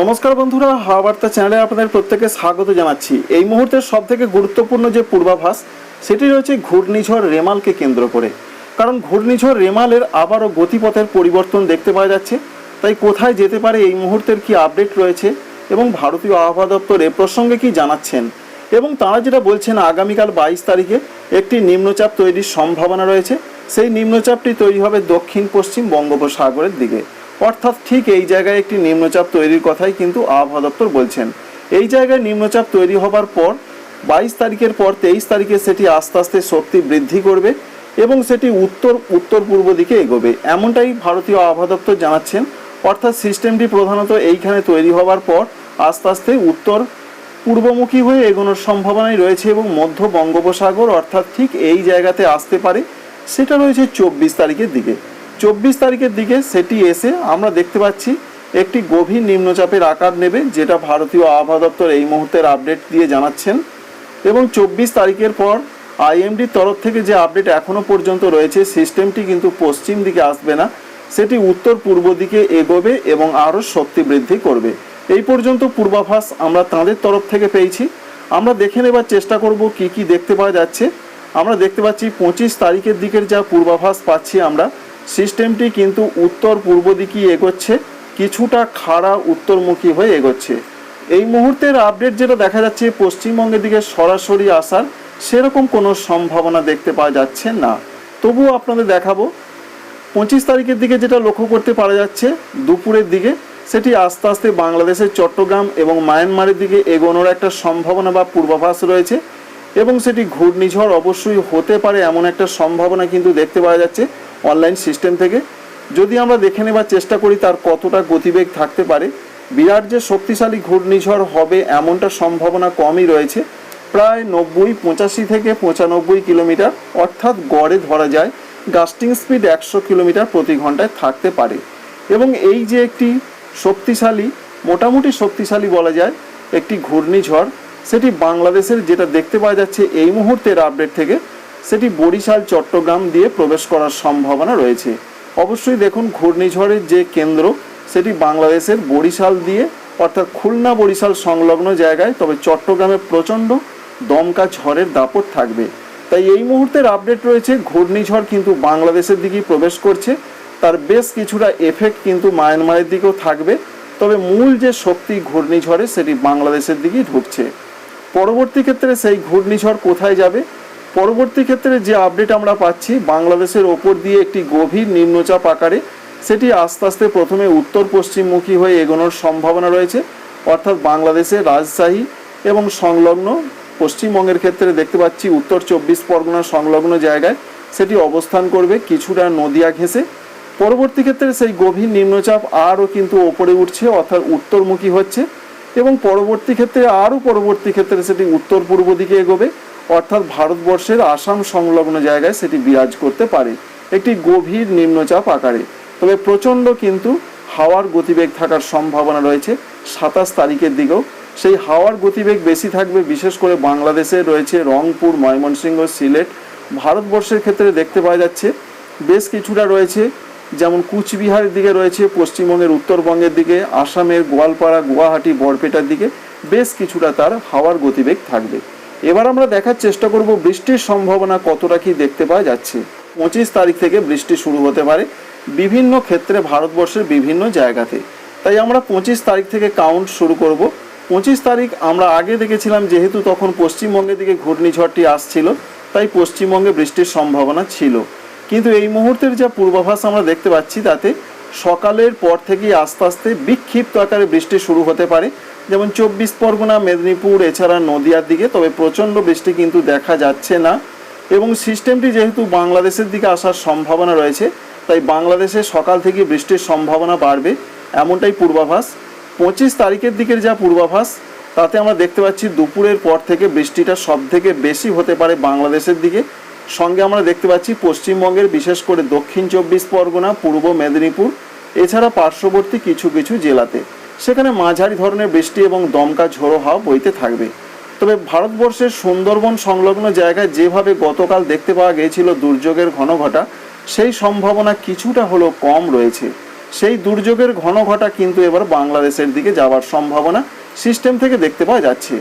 নমস্কার বন্ধুরা, হাওয়া বার্তা চ্যানেলে আপনাদের প্রত্যেকে স্বাগত জানাচ্ছি। এই মুহূর্তের সব থেকে গুরুত্বপূর্ণ যে পূর্বাভাস, সেটি রয়েছে ঘূর্ণিঝড় রেমালকে কেন্দ্র করে। কারণ ঘূর্ণিঝড় রেমালের আবারও গতিপথের পরিবর্তন দেখতে পাওয়া যাচ্ছে। তাই কোথায় যেতে পারে এই মুহূর্তের কি আপডেট রয়েছে এবং ভারতীয় আবহাওয়া দপ্তর এ প্রসঙ্গে কি জানাচ্ছেন? এবং তারা যেটা বলছেন, আগামীকাল বাইশ তারিখে একটি নিম্নচাপ তৈরির সম্ভাবনা রয়েছে। সেই নিম্নচাপটি তৈরি হবে দক্ষিণ পশ্চিম বঙ্গোপসাগরের দিকে। অর্থাৎ ঠিক এই জায়গায় একটি নিম্নচাপ তৈরির কথাই কিন্তু আবহাওয়া দপ্তর বলছেন। এই জায়গায় নিম্নচাপ তৈরি হবার পর বাইশ তারিখের পর তেইশ তারিখে সেটি আস্তে আস্তে শক্তি বৃদ্ধি করবে এবং সেটি উত্তর উত্তর পূর্ব দিকে এগোবে। এমনটাই ভারতীয় আবহাওয়া দপ্তর জানাচ্ছেন। অর্থাৎ সিস্টেমটি প্রধানত এইখানে তৈরি হবার পর আস্তে আস্তে উত্তর পূর্বমুখী হয়ে এগোনোর সম্ভাবনাই রয়েছে এবং মধ্য বঙ্গোপসাগর অর্থাৎ ঠিক এই জায়গাতে আসতে পারে। সেটা রয়েছে চব্বিশ তারিখের দিকে। চব্বিশ তারিখের দিকে সেটি এসে আমরা দেখতে পাচ্ছি একটি গভীর নিম্নচাপের আকার নেবে, যেটা ভারতীয় আবহাওয়া দপ্তর এই মুহূর্তের আপডেট দিয়ে জানাচ্ছেন। এবং চব্বিশ তারিখের পর আইএমডির তরফ থেকে যে আপডেট এখনও পর্যন্ত রয়েছে, সিস্টেমটি কিন্তু পশ্চিম দিকে আসবে না। সেটি উত্তর পূর্ব দিকে এগোবে এবং আরও শক্তি বৃদ্ধি করবে। এই পর্যন্ত পূর্বাভাস আমরা তাঁদের তরফ থেকে পেয়েছি। আমরা দেখে নেবার চেষ্টা করব কি কি দেখতে পাওয়া যাচ্ছে। আমরা দেখতে পাচ্ছি পঁচিশ তারিখের দিকের যা পূর্বাভাস পাচ্ছি আমরা সিস্টেমটি কিন্তু উত্তর পূর্ব দিকেই এগোচ্ছে, কিছুটা খাড়া উত্তরমুখী হয়ে এগোচ্ছে। এই মুহূর্তের আপডেট যেটা দেখা যাচ্ছে, পশ্চিমবঙ্গের দিকে সরাসরি আসার সেরকম কোনো সম্ভাবনা দেখতে পাওয়া যাচ্ছে না। তবুও আপনাদের দেখাবো, পঁচিশ তারিখের দিকে যেটা লক্ষ্য করতে পারা যাচ্ছে, দুপুরের দিকে সেটি আস্তে আস্তে বাংলাদেশের চট্টগ্রাম এবং মায়ানমারের দিকে এগোনোর একটা সম্ভাবনা বা পূর্বাভাস রয়েছে এবং সেটি ঘূর্ণিঝড় অবশ্যই হতে পারে এমন একটা সম্ভাবনা কিন্তু দেখতে পাওয়া যাচ্ছে। অনলাইন সিস্টেম থেকে। যদি আমরা দেখে নেবার চেষ্টা করি তার কতটা গতিবেগ থাকতে পারে, বিরাট যে শক্তিশালী ঘূর্ণিঝড় হবে এমনটা সম্ভাবনা কমই রয়েছে। প্রায় নব্বই, পঁচাশি থেকে পঁচানব্বই কিলোমিটার অর্থাৎ গড়ে ধরা যায়। গাস্টিং স্পিড একশো কিলোমিটার প্রতি ঘন্টায় থাকতে পারে। এবং এই যে একটি শক্তিশালী, মোটামুটি শক্তিশালী বলা যায়, একটি ঘূর্ণিঝড়, সেটি বাংলাদেশের যেটা দেখতে পাওয়া যাচ্ছে এই মুহূর্তের আপডেট থেকে সেটি বরিশাল, চট্টগ্রাম দিয়ে প্রবেশ করার সম্ভাবনা রয়েছে। অবশ্যই দেখুন ঘূর্ণিঝড়ের যে কেন্দ্র, সেটি বাংলাদেশের বরিশাল দিয়ে, অর্থাৎ খুলনা বরিশাল সংলগ্ন জায়গায়, তবে চট্টগ্রামে প্রচণ্ড দমকা ঝড়ের দাপট থাকবে। তাই এই মুহূর্তের আপডেট রয়েছে, ঘূর্ণিঝড় কিন্তু বাংলাদেশের দিকেই প্রবেশ করছে। তার বেশ কিছুটা এফেক্ট কিন্তু মায়ানমারের দিকেও থাকবে। তবে মূল যে শক্তি ঘূর্ণিঝড়ে, সেটি বাংলাদেশের দিকেই ঢুকছে। পরবর্তী ক্ষেত্রে সেই ঘূর্ণিঝড় কোথায় যাবে পরবর্তী ক্ষেত্রে যে আপডেট আমরা পাচ্ছি, বাংলাদেশের ওপর দিয়ে একটি গভীর নিম্নচাপ আকারে, সেটি আস্তে আস্তে প্রথমে উত্তর পশ্চিমমুখী হয়ে এগোনোর সম্ভাবনা রয়েছে। অর্থাৎ বাংলাদেশের রাজশাহী এবং সংলগ্ন পশ্চিমবঙ্গের ক্ষেত্রে দেখতে পাচ্ছি উত্তর চব্বিশ পরগনা সংলগ্ন জায়গায় সেটি অবস্থান করবে কিছুটা নদিয়া ঘেঁষে। পরবর্তী ক্ষেত্রে সেই গভীর নিম্নচাপ আরও কিন্তু ওপরে উঠছে, অর্থাৎ উত্তরমুখী হচ্ছে এবং পরবর্তী ক্ষেত্রে, আরও পরবর্তী ক্ষেত্রে সেটি উত্তর পূর্ব দিকে এগোবে। অর্থাৎ ভারতবর্ষের আসাম সংলগ্ন জায়গায় সেটি বিরাজ করতে পারে। একটি গভীর নিম্নচাপ আকারে। তবে প্রচণ্ড কিন্তু হাওয়ার গতিবেগ থাকার সম্ভাবনা রয়েছে সাতাশ তারিখের দিকেও। সেই হাওয়ার গতিবেগ বেশি থাকবে বিশেষ করে বাংলাদেশে রয়েছে রংপুর, ময়মনসিংহ, সিলেট। ভারতবর্ষের ক্ষেত্রে দেখতে পাওয়া যাচ্ছে বেশ কিছুটা রয়েছে। যেমন কুচবিহারের দিকে রয়েছে, পশ্চিমবঙ্গের উত্তরবঙ্গের দিকে, আসামের গোয়ালপাড়া, গুয়াহাটি, বরপেটার দিকে বেশ কিছুটা তার হাওয়ার গতিবেগ থাকবে। এবার আমরা দেখার চেষ্টা করব বৃষ্টির সম্ভাবনা কতটা কি দেখতে পাওয়া যাচ্ছে। পঁচিশ তারিখ থেকে বৃষ্টি শুরু হতে পারে বিভিন্ন ক্ষেত্রে ভারতবর্ষের বিভিন্ন জায়গাতে। তাই আমরা পঁচিশ তারিখ থেকে কাউন্ট শুরু করব। পঁচিশ তারিখ আমরা আগে দেখেছিলাম যেহেতু তখন পশ্চিমবঙ্গের দিকে ঘূর্ণিঝড়টি আসছিল, তাই পশ্চিমবঙ্গে বৃষ্টির সম্ভাবনা ছিল। কিন্তু এই মুহূর্তের যা পূর্বাভাস আমরা দেখতে পাচ্ছি তাতে সকালের পর থেকেই আস্তে আস্তে বিক্ষিপ্ত আকারে বৃষ্টি শুরু হতে পারে। যেমন চব্বিশ পরগনা, মেদিনীপুর, এছাড়া নদিয়ার দিকে, তবে প্রচণ্ড বৃষ্টি কিন্তু দেখা যাচ্ছে না। এবং সিস্টেমটি যেহেতু বাংলাদেশের দিকে আসার সম্ভাবনা রয়েছে, তাই বাংলাদেশে সকাল থেকে বৃষ্টির সম্ভাবনা বাড়বে, এমনটাই পূর্বাভাস। পঁচিশ তারিখের দিকের যা পূর্বাভাস, তাতে আমরা দেখতে পাচ্ছি দুপুরের পর থেকে বৃষ্টিটা সব থেকে বেশি হতে পারে বাংলাদেশের দিকে। সঙ্গে আমরা দেখতে পাচ্ছি পশ্চিমবঙ্গের, বিশেষ করে দক্ষিণ চব্বিশ পরগনা, পূর্ব মেদিনীপুর, এছাড়া পার্শ্ববর্তী কিছু কিছু জেলাতে। সেখানে মাঝারি ধরনের বৃষ্টি এবং দমকা ঝোড়ো হাওয়া বইতে থাকবে। তবে ভারতবর্ষের সুন্দরবন সংলগ্ন জায়গায় যেভাবে গতকাল দেখতে পাওয়া গিয়েছিল দুর্যোগের ঘনঘটা, সেই সম্ভাবনা কিছুটা হলেও কম রয়েছে। সেই দুর্যোগের ঘন ঘটা কিন্তু এবার বাংলাদেশের দিকে যাওয়ার সম্ভাবনা সিস্টেম থেকে দেখতে পাওয়া যাচ্ছে।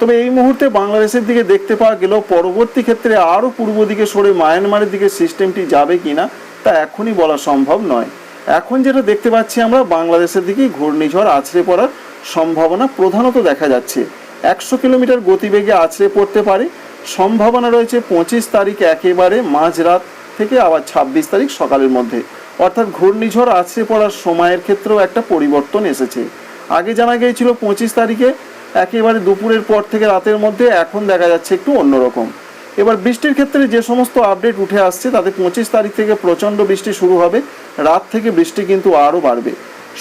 তবে এই মুহূর্তে বাংলাদেশের দিকে দেখতে পাওয়া গেলেও পরবর্তী ক্ষেত্রে আরও পূর্ব দিকে সরে মায়ানমারের দিকে সিস্টেমটি যাবে কিনা তা এখনই বলা সম্ভব নয়। এখন যেটা দেখতে পাচ্ছি আমরা, বাংলাদেশের দিকে ঘূর্ণিঝড় আছড়ে পড়ার সম্ভাবনা প্রধানত দেখা যাচ্ছে। একশো কিলোমিটার গতিবেগে আছড়ে পড়তে পারে। সম্ভাবনা রয়েছে পঁচিশ তারিখ একেবারে মাঝরাত থেকে আবার ছাব্বিশ তারিখ সকালের মধ্যে। অর্থাৎ ঘূর্ণিঝড় আছড়ে পড়ার সময়ের ক্ষেত্রেও একটা পরিবর্তন এসেছে। আগে জানা গিয়েছিল পঁচিশ তারিখে, একেবারে দুপুরের পর থেকে রাতের মধ্যে, এখন দেখা যাচ্ছে একটু অন্যরকম। এবার বৃষ্টির ক্ষেত্রে যে সমস্ত আপডেট উঠে আসছে, তাতে পঁচিশ তারিখ থেকে প্রচণ্ড বৃষ্টি শুরু হবে। রাত থেকে বৃষ্টি কিন্তু আরও বাড়বে।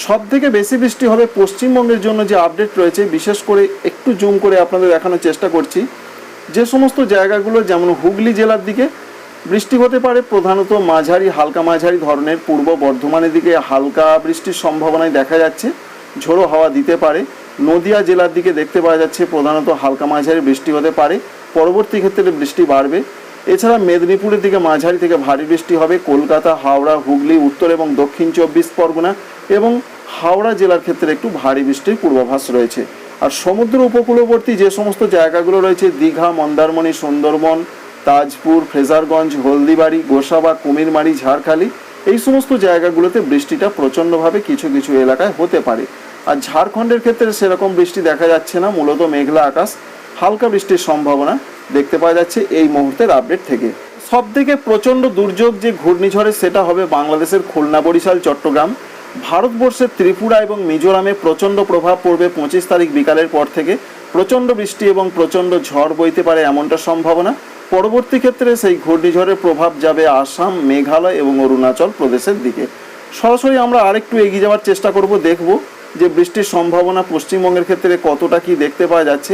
সব থেকে বেশি বৃষ্টি হবে পশ্চিমবঙ্গের জন্য যে আপডেট রয়েছে, বিশেষ করে একটু জুম করে আপনাদের দেখানোর চেষ্টা করছি। যে সমস্ত জায়গাগুলো, যেমন হুগলি জেলার দিকে, বৃষ্টি হতে পারে, প্রধানত মাঝারি, হালকা মাঝারি ধরনের, পূর্ব বর্ধমানের দিকে হালকা বৃষ্টির সম্ভাবনায় দেখা যাচ্ছে। ঝোড়ো হাওয়া দিতে পারে। নদিয়া জেলার দিকে দেখতে পাওয়া যাচ্ছে, প্রধানত হালকা মাঝারি বৃষ্টি হতে পারে। পরবর্তী ক্ষেত্রে বৃষ্টি বাড়বে। এছাড়া মেদিনীপুরের দিকে মাঝারি থেকে ভারী বৃষ্টি হবে। কলকাতা, হাওড়া, হুগলি, উত্তর এবং দক্ষিণ চব্বিশ পরগনা এবং হাওড়া জেলার ক্ষেত্রে একটু ভারী বৃষ্টির পূর্বাভাস রয়েছে। আর সমুদ্র উপকূলবর্তী যে সমস্ত জায়গাগুলো রয়েছে, দীঘা, মন্দারমণি, সুন্দরবন, তাজপুর, ফ্রেজারগঞ্জ, হলদিবাড়ি, গোসাবা, কুমিরমারি, ঝাড়খালি, এই সমস্ত জায়গাগুলোতে বৃষ্টিটা প্রচণ্ডভাবে কিছু কিছু এলাকায় হতে পারে। আর ঝাড়খণ্ডের ক্ষেত্রে সেরকম বৃষ্টি দেখা যাচ্ছে না। মূলত মেঘলা আকাশ। হালকা বৃষ্টির সম্ভাবনা দেখতে পাওয়া যাচ্ছে এই মুহূর্তের আপডেট থেকে। সব থেকে প্রচণ্ড দুর্যোগ যে ঘূর্ণিঝড়ে সেটা হবে বাংলাদেশের খুলনা, বরিশাল, চট্টগ্রাম। ভারতবর্ষের ত্রিপুরা এবং মিজোরামে প্রচণ্ড প্রভাব পড়বে পঁচিশ তারিখ বিকালের পর থেকে। প্রচণ্ড বৃষ্টি এবং প্রচণ্ড ঝড় বইতে পারে এমনটা সম্ভাবনা। পরবর্তী ক্ষেত্রে সেই ঘূর্ণিঝড়ের প্রভাব যাবে আসাম, মেঘালয় এবং অরুণাচল প্রদেশের দিকে। সরাসরি আমরা আরেকটু এগিয়ে যাওয়ার চেষ্টা করব, দেখব যে বৃষ্টির সম্ভাবনা পশ্চিমবঙ্গের ক্ষেত্রে কতটা কি দেখতে পাওয়া যাচ্ছে।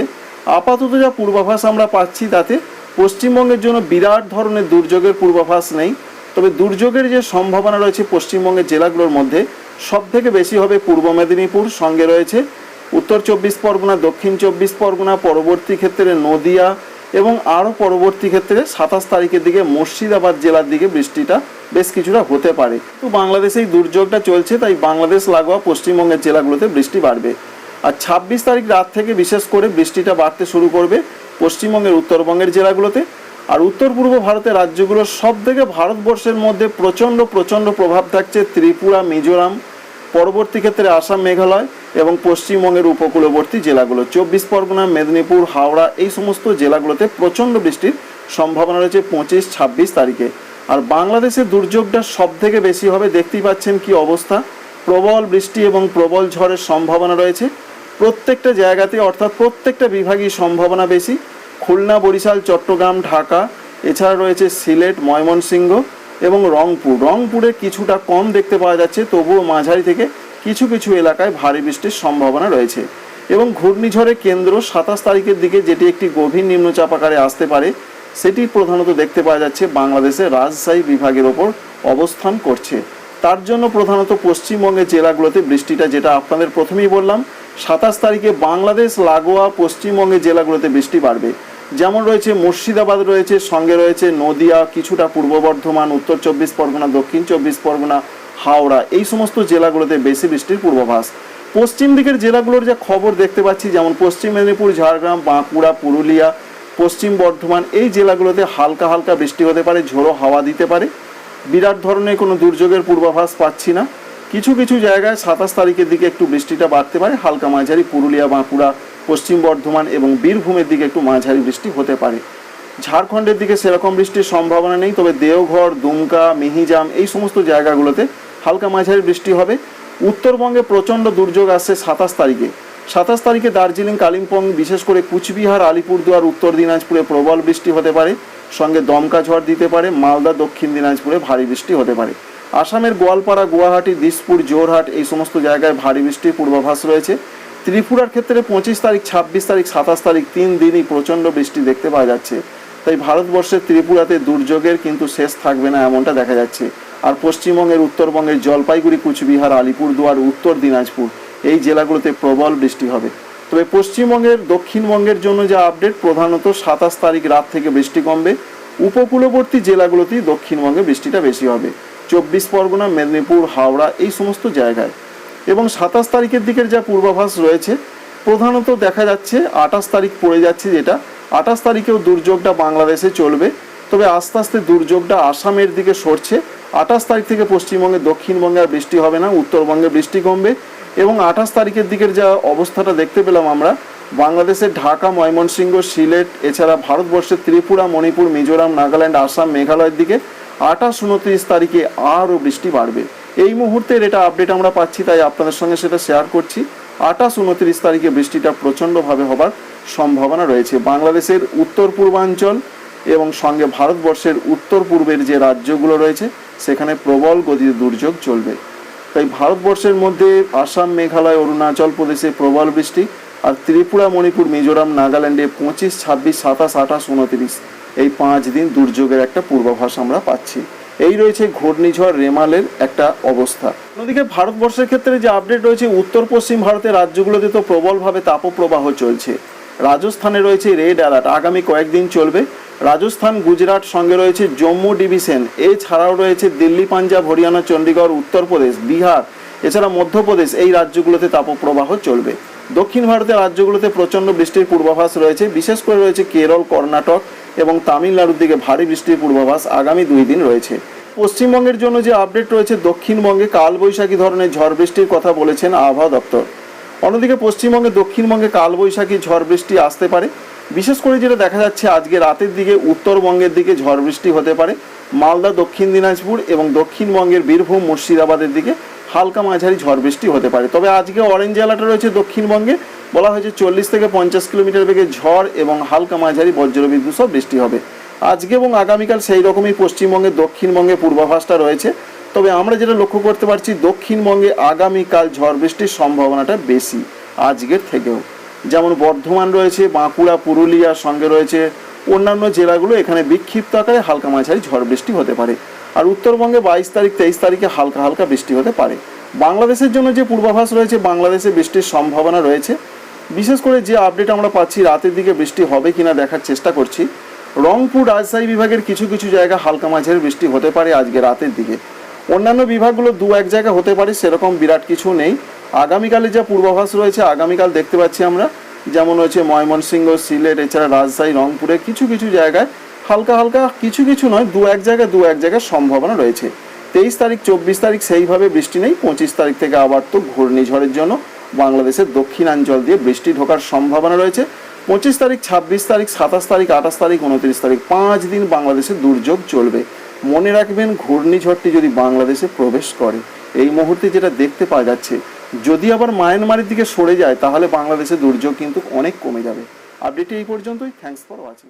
আপাতত যা পূর্বাভাস আমরা পাচ্ছি তাতে পশ্চিমবঙ্গের জন্য বিরাট ধরনের দুর্যোগের পূর্বাভাস নেই। তবে দুর্যোগের যে সম্ভাবনা রয়েছে পশ্চিমবঙ্গের জেলাগুলোর মধ্যে সব থেকে বেশি হবে পূর্ব মেদিনীপুর, সঙ্গে রয়েছে উত্তর চব্বিশ পরগনা, দক্ষিণ চব্বিশ পরগনা, পরবর্তী ক্ষেত্রে নদিয়া এবং আরও পরবর্তী ক্ষেত্রে সাতাশ তারিখের দিকে মুর্শিদাবাদ জেলার দিকে বৃষ্টিটা বেশ কিছুটা হতে পারে। তো বাংলাদেশে এই দুর্যোগটা চলছে, তাই বাংলাদেশ লাগোয়া পশ্চিমবঙ্গের জেলাগুলোতে বৃষ্টি বাড়বে। আর ছাব্বিশ তারিখ রাত থেকে বিশেষ করে বৃষ্টিটা বাড়তে শুরু করবে পশ্চিমবঙ্গের, উত্তরবঙ্গের জেলাগুলোতে। আর উত্তর পূর্ব ভারতের রাজ্যগুলোর সব থেকে ভারতবর্ষের মধ্যে প্রচণ্ড প্রচণ্ড প্রভাব থাকছে ত্রিপুরা, মিজোরাম, পরবর্তী ক্ষেত্রে আসাম, মেঘালয় এবং পশ্চিমবঙ্গের উপকূলবর্তী জেলাগুলো। চব্বিশ পরগনা, মেদিনীপুর, হাওড়া এই সমস্ত জেলাগুলোতে প্রচণ্ড বৃষ্টির সম্ভাবনা রয়েছে পঁচিশ, ছাব্বিশ তারিখে। আর বাংলাদেশের দুর্যোগটা সব থেকে বেশি হবে, দেখতেই পাচ্ছেন কি অবস্থা। প্রবল বৃষ্টি এবং প্রবল ঝড়ের সম্ভাবনা রয়েছে। প্রত্যেকটা জায়গাতে, অর্থাৎ প্রত্যেকটা বিভাগই সম্ভাবনা বেশি। খুলনা, বরিশাল, চট্টগ্রাম, ঢাকা, এছাড়া রয়েছে সিলেট, ময়মনসিংহ এবং রংপুর। রংপুরে কিছুটা কম দেখতে পাওয়া যাচ্ছে, তবুও মাঝারি থেকে কিছু কিছু এলাকায় ভারী বৃষ্টির সম্ভাবনা রয়েছে। এবং ঘূর্ণিঝড়ের কেন্দ্র সাতাশ তারিখের দিকে, যেটি একটি গভীর নিম্নচাপ আকারে আসতে পারে, সেটি প্রধানত দেখতে পাওয়া যাচ্ছে বাংলাদেশের রাজশাহী বিভাগের ওপর অবস্থান করছে। তার জন্য প্রধানত পশ্চিমবঙ্গের জেলাগুলোতে বৃষ্টিটা যেটা আপনাদের প্রথমেই বললাম, সাতাশ তারিখে বাংলাদেশ, লাগোয়া, পশ্চিমবঙ্গের জেলাগুলোতে বৃষ্টি বাড়বে। যেমন রয়েছে মুর্শিদাবাদ রয়েছে, সঙ্গে রয়েছে নদিয়া, কিছুটা পূর্ব বর্ধমান, উত্তর চব্বিশ পরগনা, দক্ষিণ চব্বিশ পরগনা, হাওড়া, এই সমস্ত জেলাগুলোতে বেশি বৃষ্টির পূর্বাভাস। পশ্চিম দিকের জেলাগুলোর যা খবর দেখতে পাচ্ছি, যেমন পশ্চিম মেদিনীপুর, ঝাড়গ্রাম, বাঁকুড়া, পুরুলিয়া, পশ্চিম বর্ধমান, এই জেলাগুলোতে হালকা হালকা বৃষ্টি হতে পারে, ঝোড়ো হাওয়া দিতে পারে। বিরাট ধরনের কোনো দুর্যোগের পূর্বাভাস পাচ্ছি না। কিছু কিছু জায়গায় সাতাশ তারিখের দিকে একটু বৃষ্টিটা বাড়তে পারে। হালকা মাঝারি পুরুলিয়া, বাঁকুড়া, পশ্চিম বর্ধমান এবং বীরভূমের দিকে একটু মাঝারি বৃষ্টি হতে পারে। ঝাড়খণ্ডের দিকে সেরকম বৃষ্টির সম্ভাবনা নেই, তবে দেওঘর, দুমকা, মিহিজাম এই সমস্ত জায়গাগুলোতে হালকা মাঝারি বৃষ্টি হবে। উত্তরবঙ্গে প্রচণ্ড দুর্যোগ আসছে সাতাশ তারিখে। সাতাশ তারিখে দার্জিলিং, কালিম্পং, বিশেষ করে কুচবিহার, আলিপুরদুয়ার, উত্তর দিনাজপুরে প্রবল বৃষ্টি হতে পারে। সঙ্গে দমকা ঝড় দিতে পারে, মালদা, দক্ষিণ দিনাজপুরে ভারী বৃষ্টি হতে পারে। আসামের গোয়ালপাড়া, গুয়াহাটি, দিসপুর জোরহাট এই সমস্ত জায়গায় ভারী বৃষ্টির পূর্বাভাস রয়েছে। ত্রিপুরার ক্ষেত্রে পঁচিশ তারিখ, ছাব্বিশ তারিখ, সাতাশ তারিখ তিন দিনই প্রচণ্ড বৃষ্টি দেখতে পাওয়া যাচ্ছে। তাই ভারতবর্ষের ত্রিপুরাতে দুর্যোগের কিন্তু শেষ থাকবে না এমনটা দেখা যাচ্ছে। আর পশ্চিমবঙ্গের, উত্তরবঙ্গের জলপাইগুড়ি, কুচবিহার, আলিপুরদুয়ার, উত্তর দিনাজপুর এই জেলাগুলোতে প্রবল বৃষ্টি হবে। তবে পশ্চিমবঙ্গের, দক্ষিণবঙ্গের জন্য যা আপডেট প্রধানত সাতাশ তারিখ রাত থেকে বৃষ্টি কমবে। উপকূলবর্তী জেলাগুলোতেই দক্ষিণবঙ্গে বৃষ্টিটা বেশি হবে। চব্বিশ পরগনা, মেদিনীপুর, হাওড়া এই সমস্ত জায়গায়। এবং সাতাশ তারিখের দিকের যা পূর্বাভাস রয়েছে, প্রধানত দেখা যাচ্ছে আঠাশ তারিখ পড়ে যাচ্ছে যেটা। আঠাশ তারিখেও দুর্যোগটা বাংলাদেশে চলবে। তবে আস্তে আস্তে দুর্যোগটা আসামের দিকে সরছে। আঠাশ তারিখ থেকে পশ্চিমবঙ্গে, দক্ষিণবঙ্গে আর বৃষ্টি হবে না। উত্তরবঙ্গে বৃষ্টি কমবে। এবং আঠাশ তারিখের দিকের যা অবস্থাটা দেখতে পেলাম আমরা, বাংলাদেশের ঢাকা, ময়মনসিংহ, সিলেট, এছাড়া ভারতবর্ষের ত্রিপুরা, মণিপুর, মিজোরাম, নাগাল্যান্ড, আসাম, মেঘালয়ের দিকে আঠাশ, উনত্রিশ তারিখে আরও বৃষ্টি বাড়বে। এই মুহূর্তের এটা আপডেট আমরা পাচ্ছি, তাই আপনাদের সঙ্গে সেটা শেয়ার করছি। আঠাশ, উনত্রিশ তারিখে বৃষ্টিটা প্রচণ্ডভাবে হবার সম্ভাবনা রয়েছে। বাংলাদেশের উত্তর পূর্বাঞ্চল এবং সঙ্গে ভারতবর্ষের উত্তর পূর্বের যে রাজ্যগুলো রয়েছে, সেখানে প্রবল গতিতে দুর্যোগ চলবে। তাই ভারতবর্ষের মধ্যে আসাম, মেঘালয়, অরুণাচল প্রদেশে প্রবল বৃষ্টি আর ত্রিপুরা, মণিপুর, মিজোরাম, নাগাল্যান্ডে পঁচিশ, ছাব্বিশ, সাতাশ, আঠাশ, উনত্রিশ এই পাঁচ দিন দুর্যোগের একটা পূর্বাভাস আমরা পাচ্ছি। এই রয়েছে ঘূর্ণিঝড় রেমালের একটা অবস্থা। অন্যদিকে ভারতবর্ষের ক্ষেত্রে যে আপডেট রয়েছে, উত্তর পশ্চিম ভারতের রাজ্যগুলোতে তো প্রবলভাবে তাপপ্রবাহ চলছে। রাজস্থানে রয়েছে রেড অ্যালার্ট আগামী কয়েকদিন চলবে। রাজস্থান, গুজরাট সঙ্গে রয়েছে জম্মু ডিভিশন। এছাড়াও রয়েছে দিল্লি, পাঞ্জাব, হরিয়ানা, চণ্ডীগড়, উত্তরপ্রদেশ, বিহার। এছাড়া মধ্যপ্রদেশ, এই রাজ্যগুলোতে তাপপ্রবাহ চলবে। দক্ষিণ ভারতের রাজ্যগুলোতে প্রচণ্ড বৃষ্টির পূর্বাভাস রয়েছে। বিশেষ করে রয়েছে কেরল, কর্ণাটক এবং তামিলনাড়ুর দিকে ভারী বৃষ্টির পূর্বাভাস আগামী দুই দিন রয়েছে। পশ্চিমবঙ্গের জন্য যে আপডেট রয়েছে, দক্ষিণবঙ্গে কালবৈশাখী ধরনের ঝড় বৃষ্টির কথা বলেছেন আবহাওয়া দপ্তর। অন্যদিকে পশ্চিমবঙ্গে দক্ষিণবঙ্গে কালবৈশাখী ঝড় বৃষ্টি আসতে পারে। বিশেষ করে যেটা দেখা যাচ্ছে, আজকে রাতের দিকে উত্তরবঙ্গের দিকে ঝড় বৃষ্টি হতে পারে। মালদা, দক্ষিণ দিনাজপুর এবং দক্ষিণবঙ্গের বীরভূম, মুর্শিদাবাদের দিকে হালকা মাঝারি ঝড় বৃষ্টি হতে পারে। তবে আজকে অরেঞ্জ অ্যালার্ট রয়েছে দক্ষিণবঙ্গে। বলা হয়েছে চল্লিশ থেকে পঞ্চাশ কিলোমিটার বেগে ঝড় এবং হালকা মাঝারি বজ্রবিদ্যুৎ সহ বৃষ্টি হবে। আজকে এবং আগামীকাল সেই রকমই পশ্চিমবঙ্গে, দক্ষিণবঙ্গে পূর্বাভাসটা রয়েছে। তবে আমরা যেটা লক্ষ্য করতে পারছি, দক্ষিণবঙ্গে আগামীকাল ঝড় বৃষ্টির সম্ভাবনাটা বেশি আজকের থেকেও। যেমন বর্ধমান রয়েছে, বাঁকুড়া, পুরুলিয়া সঙ্গে রয়েছে, অন্যান্য জেলাগুলো এখানে বিক্ষিপ্ত আকারে হালকা মাঝারি ঝড় বৃষ্টি হতে পারে। আর উত্তরবঙ্গে বাইশ তারিখ, তেইশ তারিখে হালকা হালকা বৃষ্টি হতে পারে। বাংলাদেশের জন্য যে পূর্বাভাস রয়েছে, বাংলাদেশে বৃষ্টির সম্ভাবনা রয়েছে। বিশেষ করে যে আপডেট আমরা পাচ্ছি, রাতের দিকে বৃষ্টি হবে কিনা দেখার চেষ্টা করছি। রংপুর রাজশাহী বিভাগের কিছু কিছু জায়গা হালকা মাঝারি বৃষ্টি হতে পারে আজকে রাতের দিকে। অন্যান্য বিভাগগুলো দু এক জায়গা হতে পারে, সেরকম বিরাট কিছু নেই। আগামীকালে যা পূর্বাভাস রয়েছে, আগামীকাল দেখতে পাচ্ছি আমরা। যেমন হয়েছে ময়মনসিংহ, সিলেট, এছাড়া রাজশাহী, রংপুরে কিছু কিছু জায়গায় হালকা হালকা কিছু কিছু নয়, দু এক জায়গায় দু এক জায়গায় সম্ভাবনা রয়েছে। তেইশ তারিখ, চব্বিশ তারিখ সেইভাবে বৃষ্টি নেই, পঁচিশ তারিখ থেকে আবার তো ঘূর্ণিঝড়ের জন্য বাংলাদেশের দক্ষিণাঞ্চল দিয়ে বৃষ্টি ঢোকার সম্ভাবনা রয়েছে। পঁচিশ তারিখ, ছাব্বিশ তারিখ, সাতাশ তারিখ, আঠাশ তারিখ, উনত্রিশ তারিখ, পাঁচ দিন বাংলাদেশে দুর্যোগ চলবে। মনে রাখবেন, ঘূর্ণিঝড়টি যদি বাংলাদেশে প্রবেশ করে, এই মুহূর্তে যেটা দেখতে পাওয়া যাচ্ছে যদি আবার মায়ানমারের দিকে সরে যায়, তাহলে বাংলাদেশের দুর্যোগ কিন্তু অনেক কমে যাবে। আপডেটটি এই পর্যন্তই। Thanks for watching